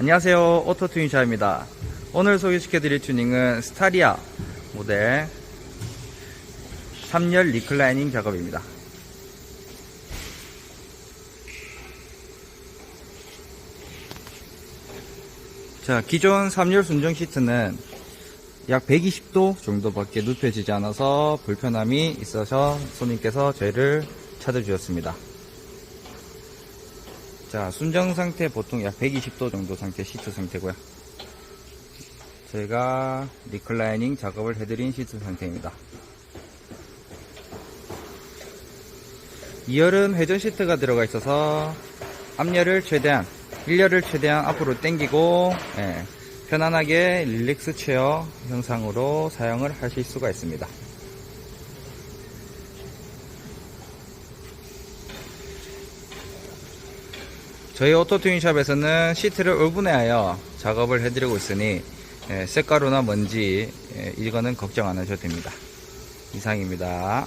안녕하세요. 오토튜닝샤입니다. 오늘 소개시켜드릴 튜닝은 스타리아 모델 3열 리클라이닝 작업입니다. 자 기존 3열 순정 시트는 약 120도 정도밖에 눕혀지지 않아서 불편함이 있어서 손님께서 저희를 찾아주셨습니다 자, 순정 상태 보통 약 120도 정도 상태 시트 상태고요. 저희가 리클라이닝 작업을 해드린 시트 상태입니다. 2열은 회전 시트가 들어가 있어서 앞열을 최대한 1열을 최대한 앞으로 당기고 예, 편안하게 릴렉스 체어 형상으로 사용을 하실 수가 있습니다. 저희 오토튜닝샵에서는 시트를 오분해하여 작업을 해드리고 있으니 예, 색가루나 먼지 예, 이거는 걱정 안 하셔도 됩니다. 이상입니다.